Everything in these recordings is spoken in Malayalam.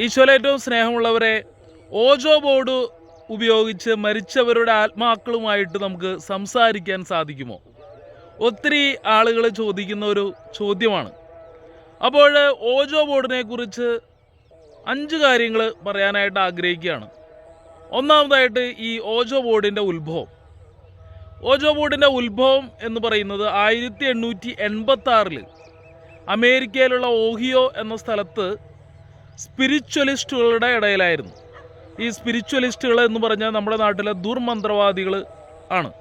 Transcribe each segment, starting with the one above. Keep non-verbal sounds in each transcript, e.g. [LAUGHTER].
ഈശോയിലെ ഏറ്റവും സ്നേഹമുള്ളവരെ ഓജോ ബോർഡ് ഉപയോഗിച്ച് മരിച്ചവരുടെ ആത്മാക്കളുമായിട്ട് നമുക്ക് സംസാരിക്കാൻ സാധിക്കുമോ? ഒത്തിരി ആളുകൾ ചോദിക്കുന്ന ഒരു ചോദ്യമാണ്. അപ്പോൾ ഓജോ ബോർഡിനെ കുറിച്ച് അഞ്ച് കാര്യങ്ങൾ പറയാനായിട്ട് ആഗ്രഹിക്കുകയാണ്. ഒന്നാമതായിട്ട് ഈ ഓജോ ബോർഡിന്റെ ഉത്ഭവം. ഓജോ ബോർഡിന്റെ ഉത്ഭവം എന്ന് പറയുന്നത് ആയിരത്തി എണ്ണൂറ്റി എൺപത്തി ആറിൽ അമേരിക്കയിലുള്ള ഓഹിയോ എന്ന സ്ഥലത്ത് സ്പിരിച്വലിസ്റ്റുകളുടെ ഇടയിലായിരുന്നു. ഈ സ്പിരിച്വലിസ്റ്റുകൾ എന്ന് പറഞ്ഞാൽ നമ്മുടെ നാട്ടിലെ ദുർമന്ത്രവാദികൾ ആണ്.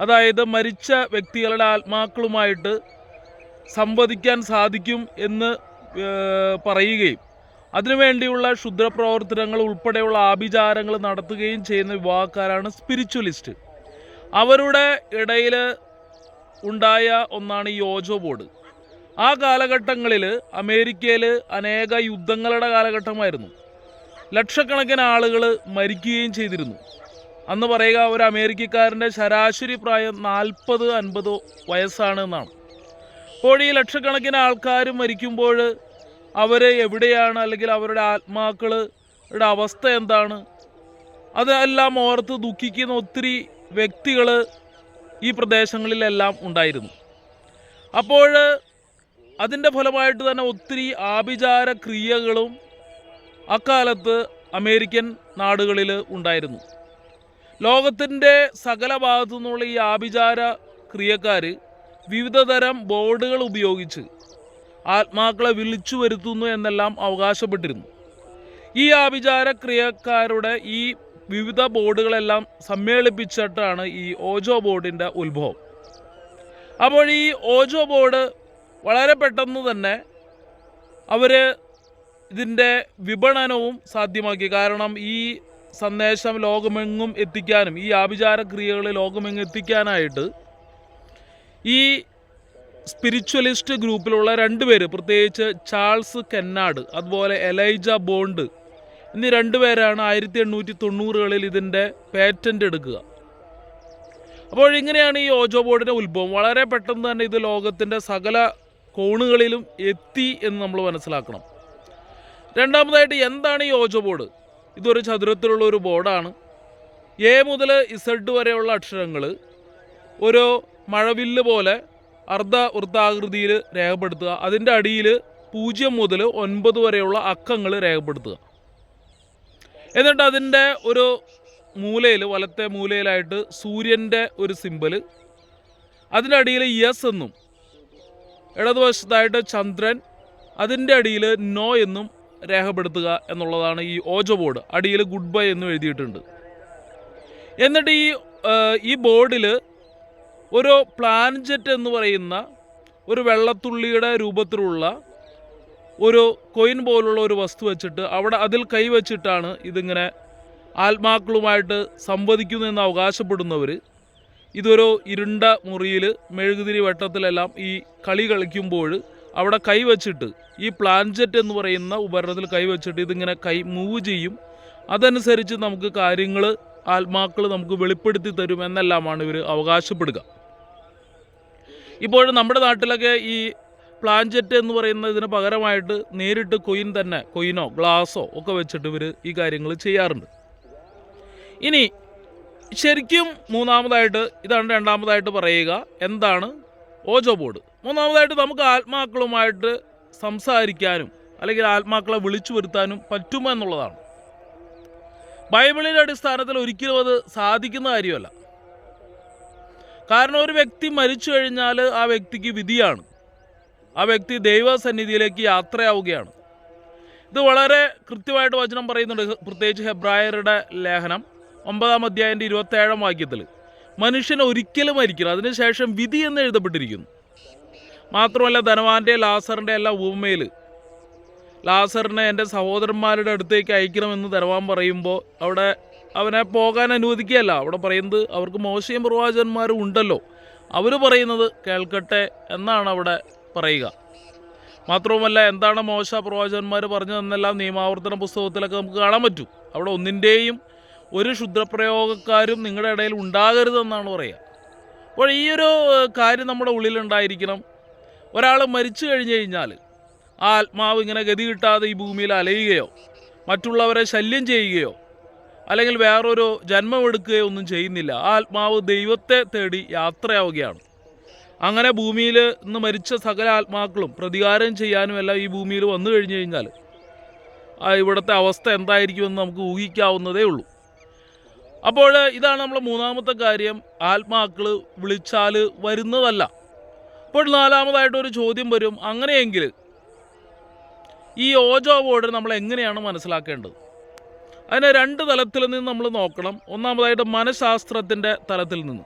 അതായത് മരിച്ച വ്യക്തികളുടെ ആത്മാക്കളുമായിട്ട് സംവദിക്കാൻ സാധിക്കും എന്ന് പറയുകയും അതിനുവേണ്ടിയുള്ള ക്ഷുദ്രപ്രവർത്തനങ്ങൾ ഉൾപ്പെടെയുള്ള ആഭിചാരങ്ങൾ നടത്തുകയും ചെയ്യുന്ന വിഭാഗക്കാരാണ് സ്പിരിച്വലിസ്റ്റ് അവരുടെ ഇടയിൽ ഉണ്ടായ ഒന്നാണ് ഈ ഓജോ ബോർഡ്. ആ കാലഘട്ടങ്ങളിൽ അമേരിക്കയിൽ അനേക യുദ്ധങ്ങളുടെ കാലഘട്ടമായിരുന്നു. ലക്ഷക്കണക്കിന് ആളുകൾ മരിക്കുകയും ചെയ്തിരുന്നു. അന്ന് പറയുക ഒരു അമേരിക്കക്കാരന്റെ ശരാശരി പ്രായം നാൽപ്പത് അൻപത് വയസ്സാണ് എന്നാണ്. അപ്പോൾ ഈ ലക്ഷക്കണക്കിന് ആൾക്കാർ മരിക്കുമ്പോൾ അവർ എവിടെയാണ് അല്ലെങ്കിൽ അവരുടെ ആത്മാക്കളുടെ അവസ്ഥ എന്താണ്? അതെല്ലാം ഓർത്ത് ദുഃഖിക്കുന്ന ഒത്തിരി വ്യക്തികൾ ഈ പ്രദേശങ്ങളിലെല്ലാം ഉണ്ടായിരുന്നു. അപ്പോൾ അതിന്റെ ഫലമായിട്ട് തന്നെ ഒത്തിരി ആഭിചാര ക്രിയകളും അക്കാലത്ത് അമേരിക്കൻ നാടുകളിൽ ഉണ്ടായിരുന്നു. ലോകത്തിന്റെ സകല ഭാഗത്തു നിന്നുള്ള ഈ ആഭിചാര ക്രിയക്കാർ വിവിധതരം ബോർഡുകൾ ഉപയോഗിച്ച് ആത്മാക്കളെ വിളിച്ചു വരുത്തുന്നു എന്നെല്ലാം അവകാശപ്പെട്ടിരുന്നു. ഈ ആഭിചാര ക്രിയക്കാരുടെ ഈ വിവിധ ബോർഡുകളെല്ലാം സമ്മേളിപ്പിച്ചിട്ടാണ് ഈ ഓജോ ബോർഡിന്റെ ഉത്ഭവം. അപ്പോൾ ഈ ഓജോ ബോർഡ് വളരെ പെട്ടെന്ന് തന്നെ അവർ ഇതിന്റെ വിപണനവും സാധ്യമാക്കി. കാരണം ഈ സന്ദേശം ലോകമെങ്ങും എത്തിക്കാനും ഈ ആഭിചാര ക്രിയകൾ ലോകമെങ്ങും എത്തിക്കാനായിട്ട് ഈ സ്പിരിച്വലിസ്റ്റ് ഗ്രൂപ്പിലുള്ള രണ്ടുപേർ പേര് പ്രത്യേകിച്ച് ചാൾസ് കെന്നാട് അതുപോലെ എലൈജ ബോണ്ട് എന്നീ രണ്ടുപേരാണ് ആയിരത്തി എണ്ണൂറ്റി തൊണ്ണൂറുകളിൽ ഇതിന്റെ പേറ്റന്റ് എടുക്കുക. അപ്പോൾ ഇങ്ങനെയാണ് ഈ ഓജോ ബോർഡിന്റെ ഉത്ഭവം. വളരെ പെട്ടെന്ന് തന്നെ ഇത് ലോകത്തിന്റെ സകല കോണുകളിലും എത്തി എന്ന് നമ്മൾ മനസ്സിലാക്കണം. രണ്ടാമതായിട്ട് എന്താണ് ഈ ഓജോ ബോർഡ്? ഇതൊരു ചതുരത്തിലുള്ള ഒരു ബോർഡാണ്. എ മുതൽ ഇസഡ് വരെയുള്ള അക്ഷരങ്ങൾ ഒരു മഴവില്ല് പോലെ അർദ്ധ വൃത്താകൃതിയിൽ രേഖപ്പെടുത്തുക. അതിന്റെ അടിയിൽ പൂജ്യം മുതൽ ഒൻപത് വരെയുള്ള അക്കങ്ങൾ രേഖപ്പെടുത്തുക. എന്നിട്ട് അതിന്റെ ഒരു മൂലയിൽ വലത്തെ മൂലയിലായിട്ട് സൂര്യന്റെ ഒരു സിമ്പൽ അതിന്റെ അടിയിൽ യെസ് എന്നും ഇടതുവശത്തായിട്ട് ചന്ദ്രൻ അതിന്റെ അടിയിൽ നോ എന്നും രേഖപ്പെടുത്തുക എന്നുള്ളതാണ് ഈ ഓജോ ബോർഡ്. അടിയിൽ ഗുഡ് ബൈ എന്നും എഴുതിയിട്ടുണ്ട്. എന്നിട്ട് ഈ ഈ ബോർഡിൽ ഒരു പ്ലാൻജെറ്റ് എന്ന് പറയുന്ന ഒരു വെള്ളത്തുള്ളിയുടെ രൂപത്തിലുള്ള ഒരു കൊയിൻ പോലുള്ള ഒരു വസ്തു വെച്ചിട്ട് അവിടെ അതിൽ കൈവച്ചിട്ടാണ് ഇതിങ്ങനെ ആത്മാക്കളുമായിട്ട് സംവദിക്കുന്നു എന്ന് അവകാശപ്പെടുന്നവർ ഇതൊരു ഇരുണ്ട മുറിയിൽ മെഴുകുതിരി വട്ടത്തിലെല്ലാം ഈ കളി കളിക്കുമ്പോൾ അവിടെ കൈവച്ചിട്ട് ഈ പ്ലാൻജെറ്റ് എന്ന് പറയുന്ന ഉപകരണത്തിൽ കൈവച്ചിട്ട് ഇതിങ്ങനെ കൈ മൂവ് ചെയ്യും. അതനുസരിച്ച് നമുക്ക് കാര്യങ്ങൾ ആത്മാക്കൾ നമുക്ക് വെളിപ്പെടുത്തി തരും എന്നെല്ലാമാണ് ഇവർ അവകാശപ്പെടുക. ഇപ്പോൾ നമ്മുടെ നാട്ടിലൊക്കെ ഈ പ്ലാൻജെറ്റ് എന്ന് പറയുന്നതിന് പകരമായിട്ട് നേരിട്ട് കൊയിൻ തന്നെ കൊയിനോ ഗ്ലാസോ ഒക്കെ വെച്ചിട്ട് ഇവർ ഈ കാര്യങ്ങൾ ചെയ്യാറുണ്ട്. ഇനി ശരിക്കും മൂന്നാമതായിട്ട് ഇതാണ് രണ്ടാമതായിട്ട് പറയുക. എന്താണ്? Ouija board. മൂന്നാമതായിട്ട് നമുക്ക് ആത്മാക്കളുമായിട്ട് സംസാരിക്കാനും അല്ലെങ്കിൽ ആത്മാക്കളെ വിളിച്ചു വരുത്താനും പറ്റുമോ എന്നുള്ളതാണ്. ബൈബിളിന്റെ അടിസ്ഥാനത്തിൽ ഒരിക്കലും അത് സാധിക്കുന്ന കാര്യമല്ല. കാരണം ഒരു വ്യക്തി മരിച്ചു കഴിഞ്ഞാൽ ആ വ്യക്തിക്ക് വിധിയാണ്. ആ വ്യക്തി ദൈവസന്നിധിയിലേക്ക് യാത്രയാവുകയാണ്. ഇത് വളരെ കൃത്യമായിട്ട് വചനം പറയുന്നുണ്ട് പ്രത്യേകിച്ച് ഹെബ്രായരുടെ ലേഖനം. ഒമ്പതാം അധ്യായന്റെ ഇരുപത്തേഴാം വാക്യത്തിൽ മനുഷ്യൻ ഒരിക്കലും മരിക്കില്ല. അതിനുശേഷം വിധി എന്ന് എഴുതപ്പെട്ടിരിക്കുന്നു. മാത്രമല്ല ധനവാന്റെ ലാസറിന്റെ എല്ലാ ഉപമയിൽ ലാസറിനെ എന്റെ സഹോദരന്മാരുടെ അടുത്തേക്ക് അയക്കണമെന്ന് ധനവാൻ പറയുമ്പോൾ അവിടെ അവനെ പോകാൻ അനുവദിക്കുകയല്ല. അവിടെ പറയുന്നത് അവർക്ക് മോശയും പ്രവാചകന്മാരും ഉണ്ടല്ലോ. അവർ പറയുന്നത് കേൾക്കട്ടെ എന്നാണ് അവിടെ പറയുക. മാത്രവുമല്ല എന്താണ് മോശ പ്രവാചകന്മാർ പറഞ്ഞതെന്നെല്ലാം നിയമാവർത്തന പുസ്തകത്തിലൊക്കെ നമുക്ക് കാണാൻ പറ്റും. അവിടെ ഒന്നിന്റെയും ഒരു ക്ഷുദ്രപ്രയോഗക്കാരും നിങ്ങളുടെ ഇടയിൽ ഉണ്ടാകരുതെന്നാണ് പറയുക. അപ്പോൾ ഈ ഒരു കാര്യം നമ്മുടെ ഉള്ളിലുണ്ടായിരിക്കണം. ഒരാൾ മരിച്ചു കഴിഞ്ഞു കഴിഞ്ഞാൽ ആ ആത്മാവ് ഇങ്ങനെ ഗതി കിട്ടാതെ ഈ ഭൂമിയിൽ അലയുകയോ മറ്റുള്ളവരെ ശല്യം ചെയ്യുകയോ അല്ലെങ്കിൽ വേറൊരു ജന്മമെടുക്കുകയോ ഒന്നും ചെയ്യുന്നില്ല. ആ ആത്മാവ് ദൈവത്തെ തേടി യാത്രയാവുകയാണ്. അങ്ങനെ ഭൂമിയിൽ ഇന്ന് മരിച്ച സകല ആത്മാക്കളും പ്രതികാരം ചെയ്യാനും എല്ലാം ഈ ഭൂമിയിൽ വന്നു കഴിഞ്ഞു കഴിഞ്ഞാൽ ഇവിടുത്തെ അവസ്ഥ എന്തായിരിക്കുമെന്ന് നമുക്ക് ഊഹിക്കാവുന്നതേ ഉള്ളൂ. അപ്പോൾ ഇതാണ് നമ്മളെ മൂന്നാമത്തെ കാര്യം. ആത്മാക്കൾ വിളിച്ചാൽ വരുന്നതല്ല. അപ്പോൾ നാലാമതായിട്ടൊരു ചോദ്യം വരും. അങ്ങനെയെങ്കിൽ ഈ ഓജോ ബോർഡ് നമ്മൾ എങ്ങനെയാണ് മനസ്സിലാക്കേണ്ടത്? അതിനെ രണ്ട് തലത്തിൽ നിന്ന് നമ്മൾ നോക്കണം. ഒന്നാമതായിട്ട് മനഃശാസ്ത്രത്തിന്റെ തലത്തിൽ നിന്ന്.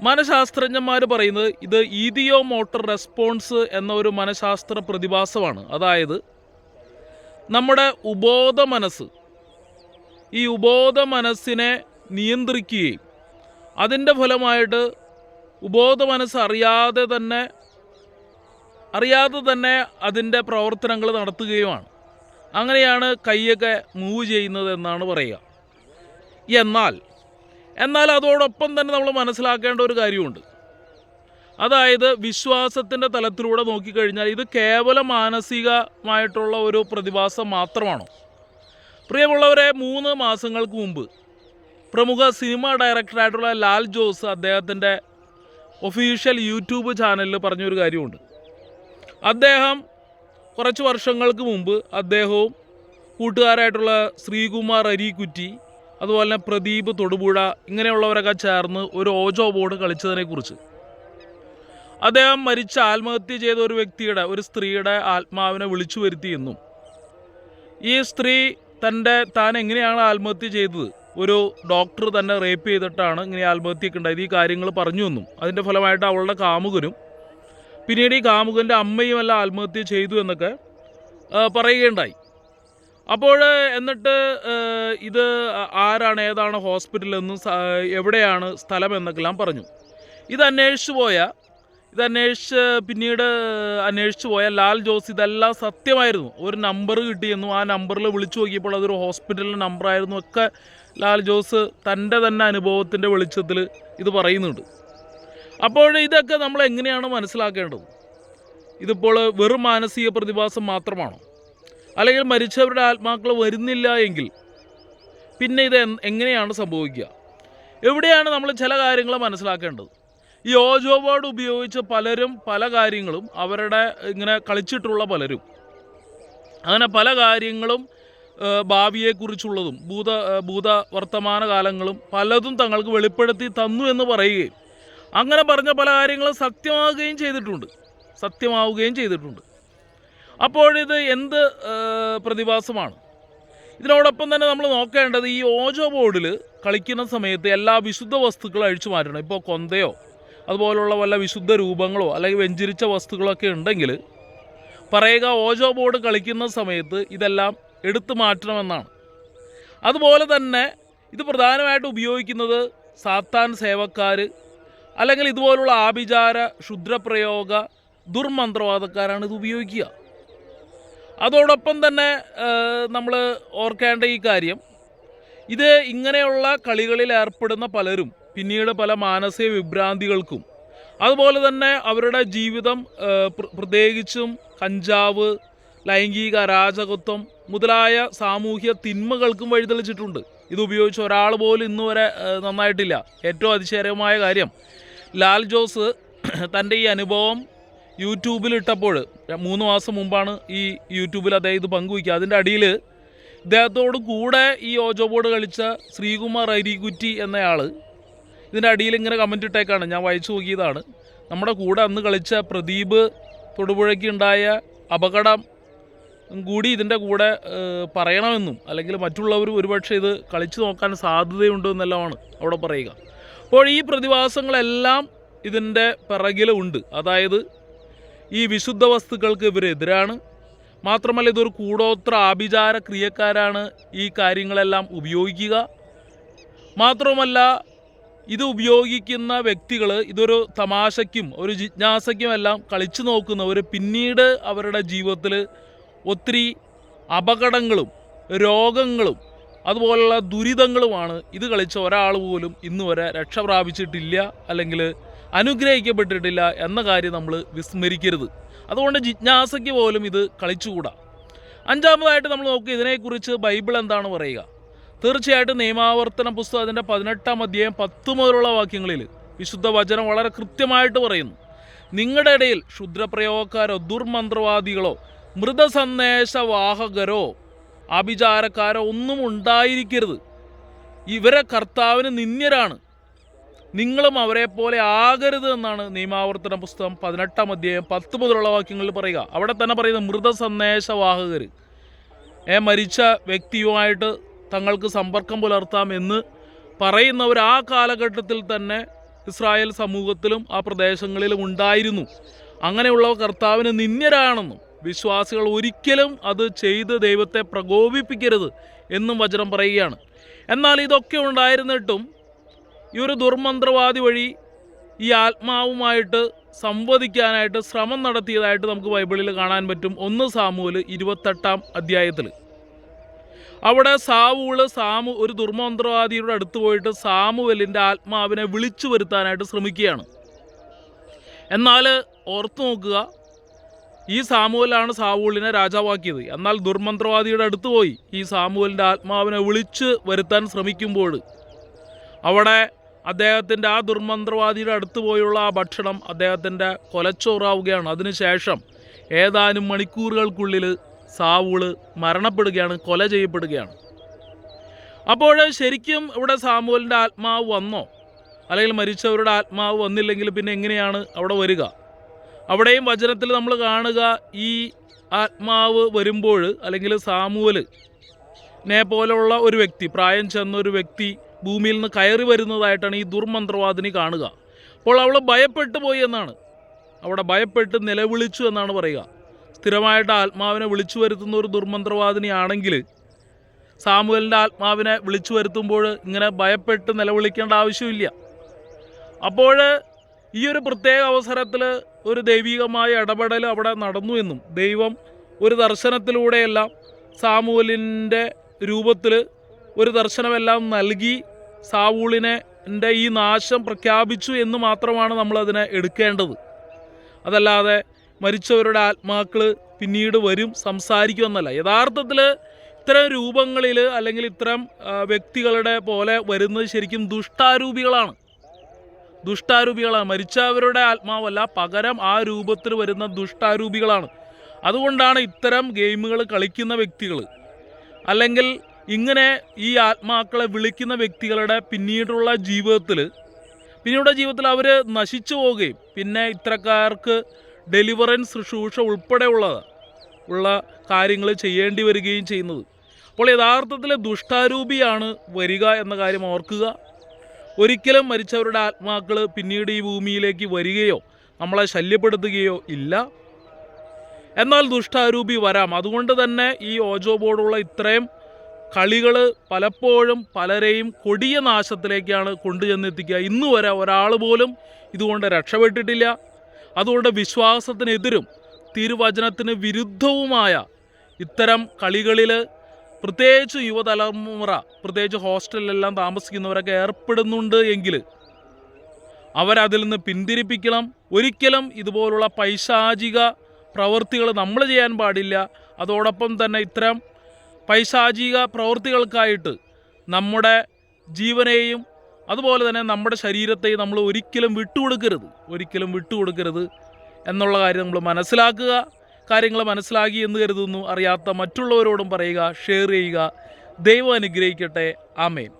മനഃശാസ്ത്രജ്ഞന്മാർ പറയുന്നത് ഇത് ഈതിയോ മോട്ടർ റെസ്പോൺസ് എന്ന ഒരു മനഃശാസ്ത്ര പ്രതിഭാസമാണ്. അതായത് നമ്മുടെ ഉബോധ മനസ്സ് ഈ ഉബോധ മനസ്സിനെ നിയന്ത്രിക്കുകയും അതിന്റെ ഫലമായിട്ട് ഉബോധ മനസ്സ് അറിയാതെ തന്നെ അറിയാതെ തന്നെ അതിന്റെ പ്രവർത്തനങ്ങൾ നടത്തുകയുമാണ്. അങ്ങനെയാണ് കൈയൊക്കെ മൂവ് ചെയ്യുന്നത് എന്നാണ് പറയുക. എന്നാൽ എന്നാൽ അതോടൊപ്പം തന്നെ നമ്മൾ മനസ്സിലാക്കേണ്ട ഒരു കാര്യമുണ്ട്. അതായത് വിശ്വാസത്തിന്റെ തലത്തിലൂടെ നോക്കിക്കഴിഞ്ഞാൽ ഇത് കേവലം മാനസികമായിട്ടുള്ള ഒരു പ്രതിഭാസം മാത്രമാണോ? പ്രിയമുള്ളവരെ മൂന്ന് മാസങ്ങൾക്ക് മുമ്പ് പ്രമുഖ സിനിമ ഡയറക്ടറായിട്ടുള്ള ലാൽ ജോസ് അദ്ദേഹത്തിന്റെ ഒഫീഷ്യൽ യൂട്യൂബ് ചാനലിൽ പറഞ്ഞൊരു കാര്യമുണ്ട്. അദ്ദേഹം കുറച്ച് വർഷങ്ങൾക്ക് മുമ്പ് അദ്ദേഹവും കൂട്ടുകാരായിട്ടുള്ള ശ്രീകുമാർ അരീക്കുറ്റി അതുപോലെ തന്നെ പ്രദീപ് തൊടുപുഴ ഇങ്ങനെയുള്ളവരൊക്കെ ചേർന്ന് ഒരു ഓജോ ബോർഡ് കളിച്ചതിനെക്കുറിച്ച്. അദ്ദേഹം മരിച്ച ആത്മഹത്യ ചെയ്ത ഒരു വ്യക്തിയുടെ ഒരു സ്ത്രീയുടെ ആത്മാവിനെ വിളിച്ചു വരുത്തിയെന്നും ഈ സ്ത്രീ തന്റെ താൻ എങ്ങനെയാണ് ആത്മഹത്യ ചെയ്തത്? ഒരു ഡോക്ടർ തന്നെ റേപ്പ് ചെയ്തിട്ടാണ് ഇങ്ങനെ ആത്മഹത്യയൊക്കെ ഉണ്ടായത്. ഈ കാര്യങ്ങൾ പറഞ്ഞു എന്നും അതിന്റെ ഫലമായിട്ട് അവളുടെ കാമുകനും പിന്നീട് ഈ കാമുകന്റെ അമ്മയും എല്ലാം ആത്മഹത്യ ചെയ്തു എന്നൊക്കെ പറയുകയുണ്ടായി. അപ്പോൾ എന്നിട്ട് ഇത് ആരാണ് ഏതാണ് ഹോസ്പിറ്റലെന്നും എവിടെയാണ് സ്ഥലം എന്നൊക്കെല്ലാം പറഞ്ഞു. ഇത് അന്വേഷിച്ചു പോയ ഇത് അന്വേഷിച്ച് പിന്നീട് അന്വേഷിച്ചു പോയ ലാൽ ജോസ് ഇതെല്ലാം സത്യമായിരുന്നു. ഒരു നമ്പർ കിട്ടിയെന്നും ആ നമ്പറിൽ വിളിച്ചു നോക്കിയപ്പോൾ അതൊരു ഹോസ്പിറ്റലിന്റെ നമ്പറായിരുന്നു ഒക്കെ ലാൽ ജോസ് തന്റെ തന്നെ അനുഭവത്തിന്റെ വെളിച്ചത്തിൽ ഇത് പറയുന്നുണ്ട്. അപ്പോൾ ഇതൊക്കെ നമ്മൾ എങ്ങനെയാണ് മനസ്സിലാക്കേണ്ടത്? ഇതിപ്പോൾ വെറും മാനസിക പ്രതിഭാസം മാത്രമാണോ? അല്ലെങ്കിൽ മരിച്ചവരുടെ ആത്മാക്കൾ വരുന്നില്ല എങ്കിൽ പിന്നെ ഇത് എങ്ങനെയാണ് സംഭവിക്കുക? എവിടെയാണ് നമ്മൾ ചില കാര്യങ്ങൾ മനസ്സിലാക്കേണ്ടത്? ഈ ഓജോ ബോർഡ് ഉപയോഗിച്ച് പലരും പല കാര്യങ്ങളും അവരുടെ ഇങ്ങനെ കളിച്ചിട്ടുള്ള പലരും. അങ്ങനെ പല കാര്യങ്ങളും ഭാവിയെക്കുറിച്ചുള്ളതും ഭൂത ഭൂത വർത്തമാന കാലങ്ങളും പലതും തങ്ങൾക്ക് വെളിപ്പെടുത്തി തന്നു എന്ന് പറയുകയും അങ്ങനെ പറഞ്ഞ പല കാര്യങ്ങളും സത്യമാവുകയും ചെയ്തിട്ടുണ്ട്. സത്യമാവുകയും ചെയ്തിട്ടുണ്ട്. അപ്പോഴിത് എന്ത് പ്രതിഭാസമാണ്? ഇതിനോടൊപ്പം തന്നെ നമ്മൾ നോക്കേണ്ടത് ഈ ഓജോ ബോർഡിൽ കളിക്കുന്ന സമയത്ത് എല്ലാ വിശുദ്ധ വസ്തുക്കളും അഴിച്ചു മാറ്റണം. ഇപ്പോൾ കൊന്തയോ അതുപോലുള്ള വല്ല വിശുദ്ധ രൂപങ്ങളോ അല്ലെങ്കിൽ വെഞ്ചിരിച്ച വസ്തുക്കളൊക്കെ ഉണ്ടെങ്കിൽ പറയുക ഓജോ ബോർഡ് കളിക്കുന്ന സമയത്ത് ഇതെല്ലാം എടുത്തു മാറ്റണമെന്നാണ്. അതുപോലെ തന്നെ ഇത് പ്രധാനമായിട്ട് ഉപയോഗിക്കുന്നത് സാത്താൻ സേവക്കാർ അല്ലെങ്കിൽ ഇതുപോലുള്ള ആഭിചാര ക്ഷുദ്രപ്രയോഗ ദുർമന്ത്രവാദക്കാരാണ് ഇത് ഉപയോഗിക്കുക. അതോടൊപ്പം തന്നെ നമ്മൾ ഓർക്കേണ്ട ഈ കാര്യം ഇത് ഇങ്ങനെയുള്ള കളികളിൽ ഏർപ്പെടുന്ന പലരും പിന്നീട് പല മാനസിക വിഭ്രാന്തികൾക്കും. അതുപോലെ തന്നെ അവരുടെ ജീവിതം പ്രത്യേകിച്ചും കഞ്ചാവ് ലൈംഗിക അരാജകത്വം മുതലായ സാമൂഹ്യ തിന്മകൾക്കും വഴിതെളിച്ചിട്ടുണ്ട്. ഇത് ഉപയോഗിച്ച് ഒരാൾ പോലും ഇന്ന് വരെ നന്നായിട്ടില്ല. ഏറ്റവും അതിശയകരമായ കാര്യം ലാൽ ജോസ് [CLEARS THROAT] തന്റെ ഈ അനുഭവം യൂട്യൂബിൽ ഇട്ടപ്പോൾ മൂന്ന് മാസം മുമ്പാണ് ഈ യൂട്യൂബിൽ അദ്ദേഹം ഇത് പങ്കുവയ്ക്കുക. അതിന്റെ അടിയിൽ ഇദ്ദേഹത്തോട് കൂടെ ഈ ഓജോ ബോർഡ് കളിച്ച ശ്രീകുമാർ അരികുറ്റി എന്നയാൾ ഇതിന്റെ അടിയിൽ ഇങ്ങനെ കമന്റ് ഇട്ടേക്കാണ്. ഞാൻ വായിച്ചു നോക്കിയതാണ്. നമ്മുടെ കൂടെ അന്ന് കളിച്ച പ്രദീപ് തൊടുപുഴയ്ക്ക് ഉണ്ടായ അപകടം കൂടി ഇതിന്റെ കൂടെ പറയണമെന്നും അല്ലെങ്കിൽ മറ്റുള്ളവർ ഒരുപക്ഷെ ഇത് കളിച്ചു നോക്കാൻ സാധ്യതയുണ്ട് എന്നെല്ലാമാണ് അവിടെ പറയുക. അപ്പോൾ ഈ പ്രതിഭാസങ്ങളെല്ലാം ഇതിന്റെ പിറകിലുണ്ട് അതായത് ഈ വിശുദ്ധ വസ്തുക്കൾക്ക് ഇവരെതിരാണ്. മാത്രമല്ല ഇതൊരു കൂടോത്ര ആഭിചാര ക്രിയക്കാരാണ് ഈ കാര്യങ്ങളെല്ലാം ഉപയോഗിക്കുക. മാത്രമല്ല ഇത് ഉപയോഗിക്കുന്ന വ്യക്തികൾ ഇതൊരു തമാശയ്ക്കും ഒരു ജിജ്ഞാസയ്ക്കും എല്ലാം കളിച്ചു നോക്കുന്നവർ പിന്നീട് അവരുടെ ജീവിതത്തിൽ ഒത്തിരി അപകടങ്ങളും രോഗങ്ങളും അതുപോലുള്ള ദുരിതങ്ങളുമാണ് ഇത് കളിച്ച ഒരാൾ പോലും ഇന്ന് വരെ രക്ഷ പ്രാപിച്ചിട്ടില്ല അല്ലെങ്കിൽ അനുഗ്രഹിക്കപ്പെട്ടിട്ടില്ല എന്ന കാര്യം നമ്മൾ വിസ്മരിക്കരുത്. അതുകൊണ്ട് ജിജ്ഞാസയ്ക്ക് പോലും ഇത് കളിച്ചുകൂടാ. അഞ്ചാമതായിട്ട് നമ്മൾ നോക്കുക ഇതിനെക്കുറിച്ച് ബൈബിൾ എന്താണ് പറയുക? തീർച്ചയായിട്ടും നിയമാവർത്തന പുസ്തകം അതിന്റെ പതിനെട്ടാം അധ്യായം പത്ത് മുതലുള്ള വാക്യങ്ങളിൽ വിശുദ്ധ വചനം വളരെ കൃത്യമായിട്ട് പറയുന്നു. നിങ്ങളുടെ ഇടയിൽ ക്ഷുദ്രപ്രയോഗക്കാരോ ദുർമന്ത്രവാദികളോ മൃതസന്ദേശവാഹകരോ അഭിചാരക്കാരോ ഒന്നും ഉണ്ടായിരിക്കരുത്. ഇവരെ കർത്താവിന് നിന്ദ്യരാണ്. നിങ്ങളും അവരെ പോലെ ആകരുത് എന്നാണ് നിയമാവർത്തന പുസ്തകം പതിനെട്ടാം അധ്യായം പത്ത് മുതലുള്ള വാക്യങ്ങളിൽ പറയുക. അവിടെ തന്നെ പറയുന്നത് മൃതസന്ദേശവാഹകർ ഏ മരിച്ച വ്യക്തിയുമായിട്ട് തങ്ങൾക്ക് സമ്പർക്കം പുലർത്താം എന്ന് പറയുന്നവർ ആ കാലഘട്ടത്തിൽ തന്നെ ഇസ്രായേൽ സമൂഹത്തിലും ആ പ്രദേശങ്ങളിലും ഉണ്ടായിരുന്നു. അങ്ങനെയുള്ളവ കർത്താവിന് നിന്യരാണെന്നും വിശ്വാസികൾ ഒരിക്കലും അത് ചെയ്ത് ദൈവത്തെ പ്രകോപിപ്പിക്കരുത് എന്നും വചനം പറയുകയാണ്. എന്നാൽ ഇതൊക്കെ ഉണ്ടായിരുന്നിട്ടും ഈ ഒരു ദുർമന്ത്രവാദി വഴി ഈ ആത്മാവുമായിട്ട് സംവദിക്കാനായിട്ട് ശ്രമം നടത്തിയതായിട്ട് നമുക്ക് ബൈബിളിൽ കാണാൻ പറ്റും. ഒന്ന് സാമുവൽ ഇരുപത്തെട്ടാം അധ്യായത്തിൽ അവിടെ സാവൂൾ സാമു ഒരു ദുർമന്ത്രവാദിയുടെ അടുത്ത് പോയിട്ട് സാമുവലിന്റെ ആത്മാവിനെ വിളിച്ചു വരുത്താനായിട്ട് ശ്രമിക്കുകയാണ്. എന്നാൽ ഓർത്തു നോക്കുക ഈ സാമുവലാണ് സാവൂളിനെ രാജാവാക്കിയത്. എന്നാൽ ദുർമന്ത്രവാദിയുടെ അടുത്ത് പോയി ഈ സാമുവലിന്റെ ആത്മാവിനെ വിളിച്ച് വരുത്താൻ ശ്രമിക്കുമ്പോൾ അവിടെ അദ്ദേഹത്തിന്റെ ആ ദുർമന്ത്രവാദിയുടെ അടുത്ത് പോയുള്ള ആ ഭക്ഷണം അദ്ദേഹത്തിന്റെ കൊലച്ചോറാവുകയാണ്. അതിനുശേഷം ഏതാനും മണിക്കൂറുകൾക്കുള്ളിൽ സാവൂൾ മരണപ്പെടുകയാണ് കൊല ചെയ്യപ്പെടുകയാണ്. അപ്പോൾ ശരിക്കും ഇവിടെ സാമുവലിന്റെ ആത്മാവ് വന്നോ? അല്ലെങ്കിൽ മരിച്ചവരുടെ ആത്മാവ് വന്നില്ലെങ്കിൽ പിന്നെ എങ്ങനെയാണ് അവിടെ വരിക? അവിടെയും വചനത്തിൽ നമ്മൾ കാണുക ഈ ആത്മാവ് വരുമ്പോൾ അല്ലെങ്കിൽ സാമുവൽ നെ പോലെയുള്ള ഒരു വ്യക്തി പ്രായം ചെന്ന ഒരു വ്യക്തി ഭൂമിയിൽ നിന്ന് കയറി വരുന്നതായിട്ടാണ് ഈ ദുർമന്ത്രവാദിനി കാണുക. അപ്പോൾ അവൾ ഭയപ്പെട്ടു പോയി എന്നാണ്. അവിടെ ഭയപ്പെട്ട് നിലവിളിച്ചു എന്നാണ് പറയുക. സ്ഥിരമായിട്ട് ആത്മാവിനെ വിളിച്ചു വരുത്തുന്ന ഒരു ദുർമന്ത്രവാദിനിയാണെങ്കിൽ സാമുവലിന്റെ ആത്മാവിനെ വിളിച്ചു വരുത്തുമ്പോൾ ഇങ്ങനെ ഭയപ്പെട്ട് നിലവിളിക്കേണ്ട ആവശ്യമില്ല. അപ്പോൾ ഈ ഒരു പ്രത്യേക അവസരത്തിൽ ഒരു ദൈവികമായ ഇടപെടൽ അവിടെ നടന്നു എന്നും ദൈവം ഒരു ദർശനത്തിലൂടെയെല്ലാം സാമുവലിന്റെ രൂപത്തിൽ ഒരു ദർശനമെല്ലാം നൽകി സാവൂളിനെ ഈ നാശം പ്രഖ്യാപിച്ചു എന്ന് മാത്രമാണ് നമ്മളതിനെ എടുക്കേണ്ടത്. അതല്ലാതെ മരിച്ചവരുടെ ആത്മാക്കൾ പിന്നീട് വരും സംസാരിക്കുമെന്നല്ല. യഥാർത്ഥത്തിൽ ഇത്തരം രൂപങ്ങളിൽ അല്ലെങ്കിൽ ഇത്തരം വ്യക്തികളുടെ പോലെ വരുന്നത് ശരിക്കും ദുഷ്ടാരൂപികളാണ്. ദുഷ്ടാരൂപികളാണ്. മരിച്ചവരുടെ ആത്മാവല്ല പകരം ആ രൂപത്തിൽ വരുന്ന ദുഷ്ടാരൂപികളാണ്. അതുകൊണ്ടാണ് ഇത്തരം ഗെയിമുകൾ കളിക്കുന്ന വ്യക്തികൾ അല്ലെങ്കിൽ ഇങ്ങനെ ഈ ആത്മാക്കളെ വിളിക്കുന്ന വ്യക്തികളുടെ പിന്നീടുള്ള ജീവിതത്തിൽ പിന്നീടുള്ള ജീവിതത്തിൽ അവർ നശിച്ചു പോവുകയും പിന്നെ ഇത്തരക്കാർക്ക് ഡെലിവറൻസ് ശുശ്രൂഷ ഉൾപ്പെടെയുള്ള ഉള്ള കാര്യങ്ങൾ ചെയ്യേണ്ടി വരികയും ചെയ്യുന്നത്. അപ്പോൾ യഥാർത്ഥത്തിൽ ദുഷ്ടാരൂപിയാണ് വരിക എന്ന കാര്യം ഓർക്കുക. ഒരിക്കലും മരിച്ചവരുടെ ആത്മാക്കൾ പിന്നീട് ഈ ഭൂമിയിലേക്ക് വരികയോ നമ്മളെ ശല്യപ്പെടുത്തുകയോ ഇല്ല. എന്നാൽ ദുഷ്ടാരൂപി വരാം. അതുകൊണ്ട് തന്നെ ഈ ഓജോ ബോർഡുള്ള ഇത്രയും കളികൾ പലപ്പോഴും പലരെയും കൊടിയ നാശത്തിലേക്കാണ് കൊണ്ടുചെന്നെത്തിക്കുക. ഇന്ന് വരെ ഒരാൾ പോലും ഇതുകൊണ്ട് രക്ഷപ്പെട്ടിട്ടില്ല. അതുകൊണ്ട് വിശ്വാസത്തിനെതിരും തിരുവചനത്തിന് വിരുദ്ധവുമായ ഇത്തരം കളികളിൽ പ്രത്യേകിച്ച് യുവതലമുറ പ്രത്യേകിച്ച് ഹോസ്റ്റലിലെല്ലാം താമസിക്കുന്നവരൊക്കെ ഏർപ്പെടുന്നുണ്ട് എങ്കിൽ അവരതിൽ നിന്ന് പിന്തിരിപ്പിക്കണം. ഒരിക്കലും ഇതുപോലുള്ള പൈശാചിക പ്രവൃത്തികൾ നമ്മൾ ചെയ്യാൻ പാടില്ല. അതോടൊപ്പം തന്നെ ഇത്തരം പൈശാചിക പ്രവൃത്തികൾക്കായിട്ട് നമ്മുടെ ജീവനെയും അതുപോലെ തന്നെ നമ്മുടെ ശരീരത്തെ നമ്മൾ ഒരിക്കലും വിട്ടുകൊടുക്കരുത്. ഒരിക്കലും വിട്ടുകൊടുക്കരുത് എന്നുള്ള കാര്യം നമ്മൾ മനസ്സിലാക്കുക. കാര്യങ്ങൾ മനസ്സിലാക്കി എന്ന് കരുതുന്നു. അറിയാത്ത മറ്റുള്ളവരോടും പറയുക ഷെയർ ചെയ്യുക. ദൈവം അനുഗ്രഹിക്കട്ടെ. ആമേൻ.